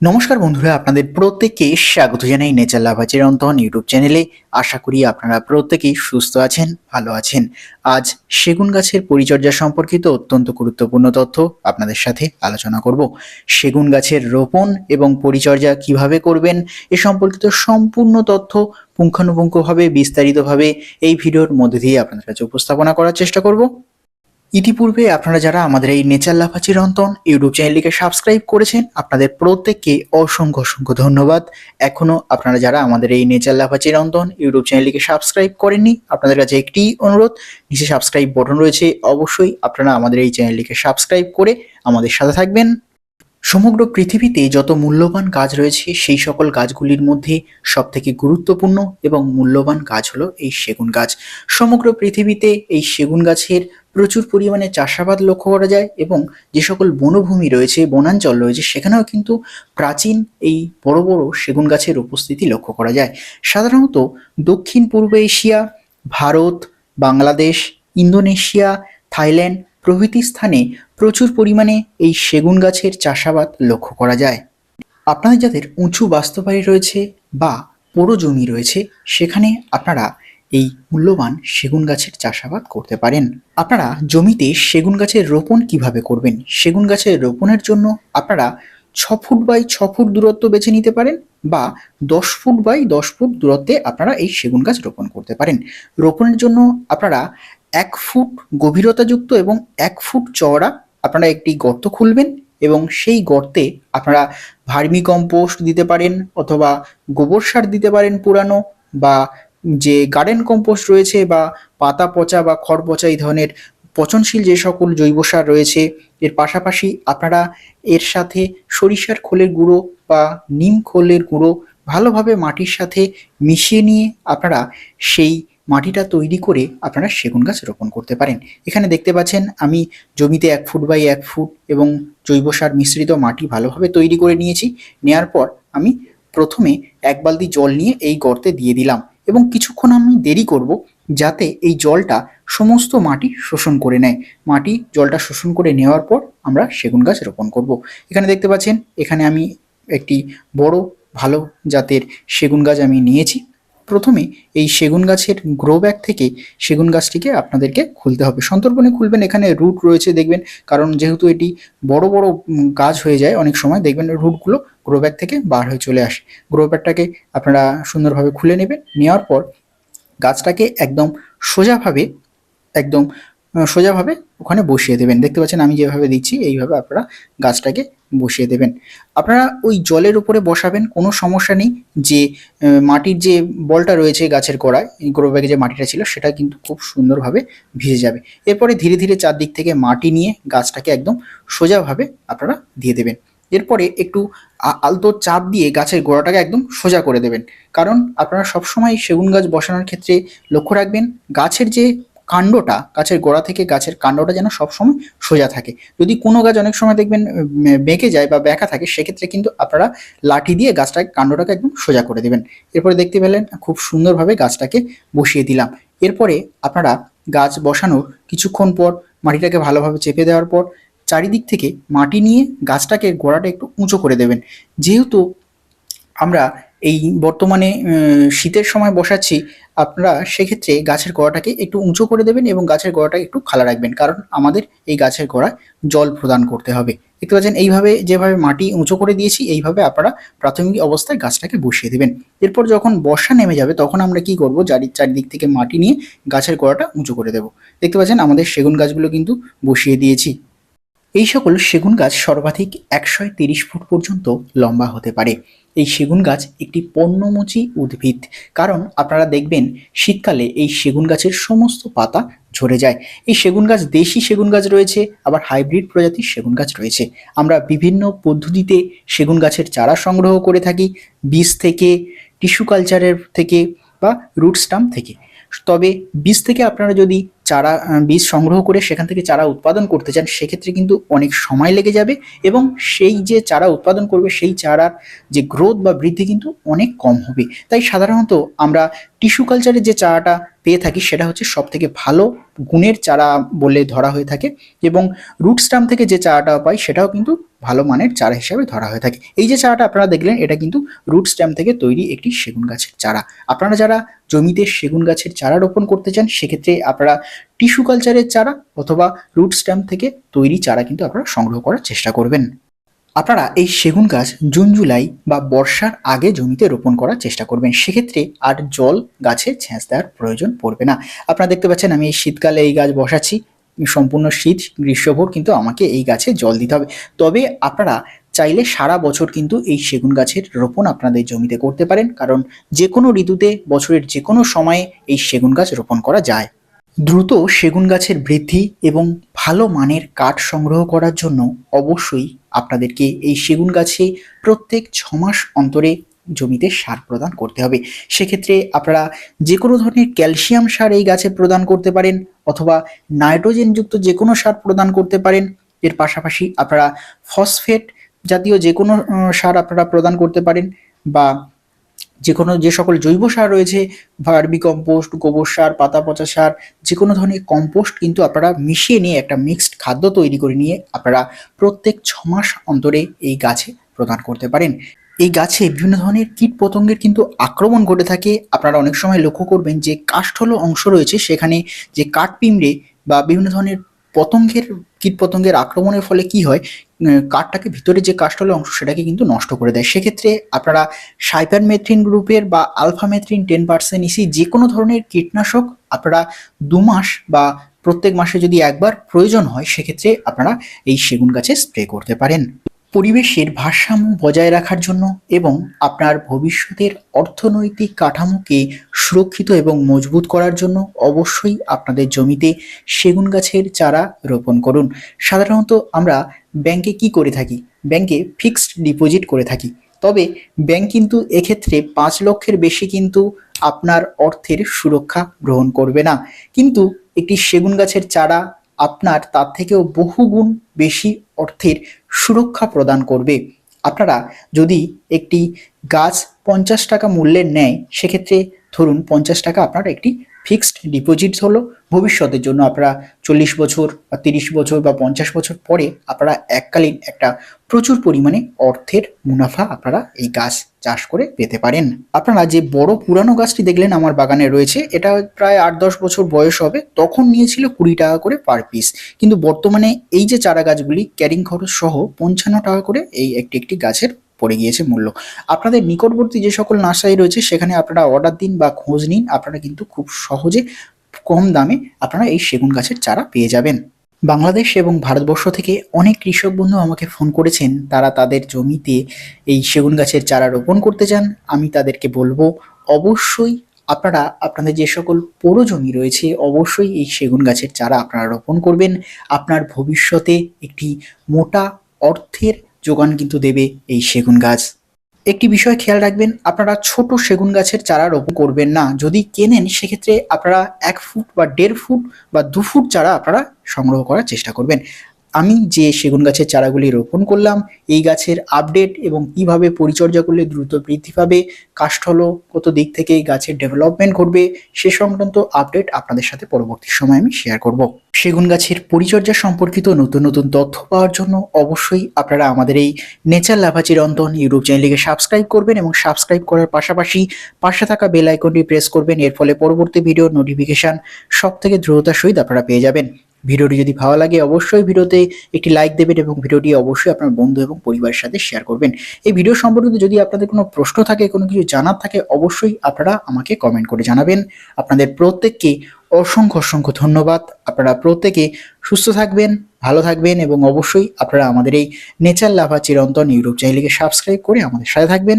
নমস্কার বন্ধুরা, আপনাদের প্রত্যেককে স্বাগত জানাই নেচার লাভাচের অন্তহন ইউটিউব চ্যানেলে। আশা করি আপনারা প্রত্যেকেই সুস্থ আছেন, ভালো আছেন। আজ সেগুন গাছের পরিচর্যা সম্পর্কিত অত্যন্ত গুরুত্বপূর্ণ তথ্য আপনাদের সাথে আলোচনা করব। সেগুন গাছের রোপণ এবং পরিচর্যা কীভাবে করবেন, এ সম্পর্কিত সম্পূর্ণ তথ্য পুঙ্খানুপুঙ্খভাবে, বিস্তারিতভাবে এই ভিডিওর মধ্যে দিয়ে আপনাদের কাছে উপস্থাপনা করার চেষ্টা করব। ইতিপূর্বে আপনারা যারা আমাদের এই নেচার লাফা চিরন্তন ইউটিউব চ্যানেলটিকে সাবস্ক্রাইব করেছেন, আপনাদের প্রত্যেককে অসংখ্য অসংখ্য ধন্যবাদ। এখনও আপনারা যারা আমাদের এই নেচার লাফা চিরন্তন ইউটিউব চ্যানেলটিকে সাবস্ক্রাইব করেননি, আপনাদের কাছে একটি অনুরোধ, নিচে সাবস্ক্রাইব বটন রয়েছে, অবশ্যই আপনারা আমাদের এই চ্যানেলটিকে সাবস্ক্রাইব করে আমাদের সাথে থাকবেন। সমগ্র পৃথিবীতে যত মূল্যবান কাজ রয়েছে, সেই সকল গাছগুলির মধ্যে সবথেকে গুরুত্বপূর্ণ এবং মূল্যবান গাছ হলো এই সেগুন গাছ। সমগ্র পৃথিবীতে এই সেগুন গাছের প্রচুর পরিমাণে চাষাবাদ লক্ষ্য করা যায় এবং যে সকল বনভূমি রয়েছে, বনাঞ্চল রয়েছে, সেখানেও কিন্তু প্রাচীন এই বড় বড় সেগুন গাছের উপস্থিতি লক্ষ্য করা যায়। সাধারণত দক্ষিণ পূর্ব Asia, Bharat, Bangladesh, Indonesia, Thailand প্রভৃতি স্থানে প্রচুর পরিমাণে এই সেগুন গাছের চাষাবাদ লক্ষ্য করা যায়। আপনাদের যাদের উঁচু বাস্তবাড়ি রয়েছে বা পোড়ো জমি রয়েছে, সেখানে আপনারা এই মূল্যবান সেগুন গাছের চাষাবাদ করতে পারেন। আপনারা জমিতে সেগুন গাছের রোপণ কীভাবে করবেন? সেগুন গাছের রোপণের জন্য আপনারা ছ ফুট বাই ছ ফুট দূরত্ব বেছে নিতে পারেন বা দশ ফুট বাই দশ ফুট দূরত্বে আপনারা এই সেগুন গাছ রোপণ করতে পারেন। রোপণের জন্য আপনারা এক ফুট গভীরতাযুক্ত এবং এক ফুট চওড়া আপনারা একটি গর্ত খুলবেন এবং সেই গর্তে আপনারা ভার্মি কম্পোস্ট দিতে পারেন অথবা গোবর সার দিতে পারেন পুরানো বা যে গার্ডেন কম্পোস্ট রয়েছে বা পাতা পচা বা খড় পচা এই ধরনের পচনশীল যে সকল জৈব সার রয়েছে, এর পাশাপাশি আপনারা এর সাথে সরিষার খোলের গুঁড়ো বা নিম খোলের গুঁড়ো ভালোভাবে মাটির সাথে মিশিয়ে নিয়ে আপনারা সেই মাটিটা তৈরি করে আপনারা সেগুন গাছ রোপণ করতে পারেন। এখানে দেখতে পাচ্ছেন আমি জমিতে এক ফুট বাই এক ফুট এবং জৈব সার মিশ্রিত মাটি ভালোভাবে তৈরি করে নিয়েছি। নেয়ার পর আমি প্রথমে এক বালতি জল নিয়ে এই গর্তে দিয়ে দিলাম। এবং কিছুক্ষণ আমি দেরি করব যাতে এই জলটা সমস্ত মাটি শোষণ করে নেয়। মাটি জলটা শোষণ করে নেওয়ার পর আমরা সেগুন গাছ রোপণ করব। এখানে দেখতে পাচ্ছেন, এখানে আমি একটি বড় ভালো জাতের সেগুন গাছ আমি নিয়েছি। প্রথমে এই সেগুন গাছের গ্রো ব্যাগ থেকে সেগুন গাছটিকে আপনাদেরকে খুলতে হবে। সন্তর্পণে খুলবেন, এখানে রুট রয়েছে দেখবেন, কারণ যেহেতু এটি বড় বড় গাছ হয়ে যায়, অনেক সময় দেখবেন রুটগুলো গ্রো ব্যাগ থেকে বার হয়ে চলে আসে। গ্রো ব্যাগটাকে আপনারা সুন্দরভাবে খুলে নেবেন, নেওয়ার পর গাছটাকে একদম সোজাভাবে, একদম সোজাভাবে ওখানে বসিয়ে দেবেন। দেখতে পাচ্ছেন আমি যেভাবে দিচ্ছি, এইভাবে আপনারা গাছটাকে বসিয়ে দেবেন। আপনারা ওই জলের উপরে বসাবেন, কোনো সমস্যা নেই। যে মাটির যে বলটা রয়েছে গাছের এই গ্রো ব্যাগে যে মাটিটা ছিল, সেটা কিন্তু খুব সুন্দরভাবে ভিজে যাবে। এরপরে ধীরে ধীরে চারদিক থেকে মাটি নিয়ে গাছটাকে একদম সোজাভাবে আপনারা দিয়ে দেবেন। এরপরে একটু আলতো চাপ দিয়ে গাছের গোড়াটাকে একদম সোজা করে দেবেন। কারণ আপনারা সবসময় সেগুন গাছ বসানোর ক্ষেত্রে লক্ষ্য রাখবেন, গাছের যে কাণ্ডটা, গাছের গোড়া থেকে গাছের কাণ্ডটা যেন সবসময় সোজা থাকে। যদি কোনো গাছ অনেক সময় দেখবেন বেঁকে যায় বা ব্যাকা থাকে, সেক্ষেত্রে কিন্তু আপনারা লাঠি দিয়ে গাছটাকে, কাণ্ডটাকে একদম সোজা করে দেবেন। এরপরে দেখতে পেলেন, খুব সুন্দরভাবে গাছটাকে বসিয়ে দিলাম। এরপরে আপনারা গাছ বসানোর কিছুক্ষণ পর, মাটিটাকে ভালোভাবে চেপে দেওয়ার পর, চারিদিক থেকে মাটি নিয়ে গাছটাকে গোড়াটা একটু উঁচু করে দেবেন। যেহেতু আমরা এই বর্তমানে শীতের সময় বসাচ্ছি, আপনারা সেক্ষেত্রে গাছের গোড়াটাকে একটু উঁচু করে দেবেন এবং গাছের গোড়াটা একটু খালা রাখবেন। কারণ আমাদের এই গাছের গোড়ায় জল প্রদান করতে হবে। দেখতে পাচ্ছেন, এইভাবে যেভাবে মাটি উঁচু করে দিয়েছি, এইভাবে আপনারা প্রাথমিক অবস্থায় গাছটাকে বসিয়ে দেবেন। এরপর যখন বর্ষা নেমে যাবে, তখন আমরা কি করব? চারি চারিদিক থেকে মাটি নিয়ে গাছের গোড়াটা উঁচু করে দেব। দেখতে পাচ্ছেন, আমাদের সেগুন গাছগুলো কিন্তু বসিয়ে দিয়েছি। এই সকল সেগুন গাছ সর্বাধিক একশো তিরিশ ফুট পর্যন্ত লম্বা হতে পারে। এই সেগুন গাছ একটি পর্ণমোচী উদ্ভিদ। কারণ আপনারা দেখবেন, শীতকালে এই সেগুন গাছের সমস্ত পাতা ঝরে যায়। এই সেগুন গাছ দেশি সেগুন গাছ রয়েছে, আবার হাইব্রিড প্রজাতির সেগুন গাছ রয়েছে। আমরা বিভিন্ন পদ্ধতিতে সেগুন গাছের চারা সংগ্রহ করে থাকি, বীজ থেকে, টিস্যু কালচারের থেকে বা রুট স্টাম্প থেকে। তবে বীজ থেকে আপনারা যদি চারা বীজ সংগ্রহ করে সেখান থেকে চারা উৎপাদন করতে চান, সেক্ষেত্রে কিন্তু অনেক সময় লেগে যাবে এবং সেই যে চারা উৎপাদন করবে, সেই চারার যে গ্রোথ বা বৃদ্ধি কিন্তু অনেক কম হবে। তাই সাধারণত আমরা টিস্যু কালচারের যে চারাটা পেয়ে থাকি, সেটা হচ্ছে সব থেকে ভালো গুণের চারা বলে ধরা হয়ে থাকে এবং রুট স্টাম থেকে যে চারাটা পাই, সেটাও কিন্তু ভালো মানের চারা হিসাবে ধরা হয়ে থাকে। এই যে চারাটা আপনারা দেখলেন, এটা কিন্তু রুট স্ট্যাম্প থেকে তৈরি একটি সেগুন গাছের চারা। আপনারা যারা জমিতে সেগুন গাছের চারা রোপণ করতে চান, সেক্ষেত্রে আপনারা টিস্যু কালচারের চারা অথবা রুট স্ট্যাম্প থেকে তৈরি চারা কিন্তু আপনারা সংগ্রহ করার চেষ্টা করবেন। আপনারা এই সেগুন গাছ জুন, জুলাই বা বর্ষার আগে জমিতে রোপণ করার চেষ্টা করবেন। সেক্ষেত্রে আর জল গাছে ছেঁচ দেওয়ার প্রয়োজন পড়বে না। আপনারা দেখতে পাচ্ছেন, আমি এই শীতকালে এই গাছ বসাচ্ছি। সম্পূর্ণ শীত গ্রীষ্মভর কিন্তু আমাকে এই গাছে জল দিতে হবে। তবে আপনারা চাইলে সারা বছর কিন্তু এই সেগুন গাছের রোপণ আপনাদের জমিতে করতে পারেন, কারণ যে কোনো ঋতুতে বছরের যে কোনো সময়ে এই সেগুন গাছ রোপণ করা যায়। দ্রুত সেগুন গাছের বৃদ্ধি এবং ভালো মানের কাঠ সংগ্রহ করার জন্য অবশ্যই আপনাদেরকে এই সেগুন গাছে প্রত্যেক ছমাস অন্তরে জমিতে সার প্রদান করতে হবে। সেক্ষেত্রে আপনারা যে কোনো ধরনের ক্যালসিয়াম সার এই গাছে প্রদান করতে পারেন অথবা নাইট্রোজেনযুক্ত যে কোনো সার প্রদান করতে পারেন। এর পাশাপাশি আপনারা ফসফেট জাতীয় যে কোনো সার আপনারা প্রদান করতে পারেন বা যে কোনো যে সকল জৈব সার রয়েছে, ভার্মি কম্পোস্ট, গোবর সার, পাতা পচা সার যে কোনো ধরনের কম্পোস্ট কিন্তু আপনারা মিশিয়ে নিয়ে একটা মিক্সড খাদ্য তৈরি করে নিয়ে আপনারা প্রত্যেক ছ মাস অন্তরে এই গাছে প্রদান করতে পারেন। এই গাছে বিভিন্ন ধরনের কীট পতঙ্গের কিন্তু আক্রমণ ঘটে থাকে। আপনারা অনেক সময় লক্ষ্য করবেন যে কাষ্ঠল অংশ রয়েছে, সেখানে যে কাঠ পিঁমড়ে বা বিভিন্ন ধরনের পতঙ্গের কীট পতঙ্গের আক্রমণের ফলে কি হয় কাঠটাকে ভিতরে যে কাষ্ঠল অংশ, সেটাকে কিন্তু নষ্ট করে দেয়। সেক্ষেত্রে আপনারা সাইপারমেথ্রিন গ্রুপের বা আলফামেথ্রিন টেন পার্সেন্ট ইসি যে কোনো ধরনের কীটনাশক আপনারা দু মাস বা প্রত্যেক মাসে যদি একবার প্রয়োজন হয়, সেক্ষেত্রে আপনারা এই সেগুন গাছে স্প্রে করতে পারেন। পরিবেশের ভারসাম্য বজায় রাখার জন্য এবং আপনার ভবিষ্যতের অর্থনৈতিক কাঠামোকে সুরক্ষিত এবং মজবুত করার জন্য অবশ্যই আপনাদের জমিতে সেগুন গাছের চারা রোপণ করুন। সাধারণত আমরা ব্যাংকে কি করে থাকি? ব্যাংকে ফিক্সড ডিপোজিট করে থাকি। তবে ব্যাংক কিন্তু এক্ষেত্রে পাঁচ লক্ষের বেশি কিন্তু আপনার অর্থের সুরক্ষা গ্রহণ করবে না। কিন্তু একটি সেগুন গাছের চারা আপনার তার থেকেও বহুগুণ বেশি অর্থের সুরক্ষা প্রদান করবে। আপনারা যদি একটি গাছ পঞ্চাশ টাকা মূল্যের নেয়, সেক্ষেত্রে ধরুন পঞ্চাশ টাকা আপনার একটি ফিক্সড ডিপোজিট হলো, ভবিষ্যতের জন্য আপনারা চল্লিশ বছর বা তিরিশ বছর বা পঞ্চাশ বছর পরে আপনারা এককালীন একটা প্রচুর পরিমাণে অর্থের মুনাফা আপনারা এই গাছ চাষ করে পেতে পারেন। আপনারা যে বড় পুরানো গাছটি দেখলেন আমার বাগানে রয়েছে, এটা প্রায় আট দশ বছর বয়স হবে, তখন নিয়েছিল কুড়ি টাকা করে পার পিস কিন্তু বর্তমানে এই যে চারা গাছগুলি, ক্যারিং খরচ সহ পঞ্চান্ন টাকা করে এই একটি একটি গাছের পড়ে গিয়েছে মূল্য। আপনাদের নিকটবর্তী যে সকল নার্সারি রয়েছে, সেখানে আপনারা অর্ডার দিন বা খোঁজ নিন। আপনারা কিন্তু খুব সহজে কম দামে আপনারা এই সেগুন গাছের চারা পেয়ে যাবেন। বাংলাদেশ এবং ভারতবর্ষ থেকে অনেক কৃষক বন্ধু আমাকে ফোন করেছেন। তারা তাদের জমিতে এই সেগুন গাছের চারা রোপণ করতে চান। আমি তাদেরকে বলব, অবশ্যই আপনারা, আপনাদের যে সকল পোড়ো জমি রয়েছে, অবশ্যই এই সেগুন গাছের চারা আপনারা রোপণ করবেন। আপনার ভবিষ্যতে একটি মোটা অর্থের যোগান কিন্তু দেবে এই সেগুন গাছ। একটি বিষয় খেয়াল রাখবেন, আপনারা ছোট সেগুন গাছের চারা রোপণ করবেন না। যদি কেনেন, সেক্ষেত্রে আপনারা এক ফুট বা দেড় ফুট বা দু ফুট চারা আপনারা সংগ্রহ করার চেষ্টা করবেন। আমি যে সেগুন গাছের চারাগুলি রোপণ করলাম, এই গাছের আপডেট এবং কীভাবে পরিচর্যা করলে দ্রুত বৃদ্ধি পাবে কাষ্ঠল কত দিক থেকে গাছের ডেভেলপমেন্ট ঘটবে, সে সংক্রান্ত আপডেট আপনাদের সাথে পরবর্তী সময় আমি শেয়ার করব। সেগুন গাছের পরিচর্যা সম্পর্কিত নতুন নতুন তথ্য পাওয়ার জন্য অবশ্যই আপনারা আমাদের এই নেচার লাভাচি রন্ধন ইউটিউব চ্যানেলটিকে সাবস্ক্রাইব করবেন এবং সাবস্ক্রাইব করার পাশাপাশি পাশে থাকা বেল আইকনটি প্রেস করবেন, এর ফলে পরবর্তী ভিডিও নোটিফিকেশন সব থেকে দ্রুততার সহিত আপনারা পেয়ে যাবেন। ভিডিওটি যদি ভালো লাগে, অবশ্যই ভিডিওতে একটি লাইক দেবেন এবং ভিডিওটি অবশ্যই আপনার বন্ধু এবং পরিবারের সাথে শেয়ার করবেন। এই ভিডিও সম্পর্কিত যদি আপনাদের কোনো প্রশ্ন থাকে, কোনো কিছু জানার থাকে, অবশ্যই আপনারা আমাকে কমেন্ট করে জানাবেন। আপনাদের প্রত্যেককে অসংখ্য অসংখ্য ধন্যবাদ। আপনারা প্রত্যেকে সুস্থ থাকবেন, ভালো থাকবেন এবং অবশ্যই আপনারা আমাদের এই নেচার লাভা চিরন্তন ইউটিউব চ্যানেলকে সাবস্ক্রাইব করে আমাদের সাথে থাকবেন।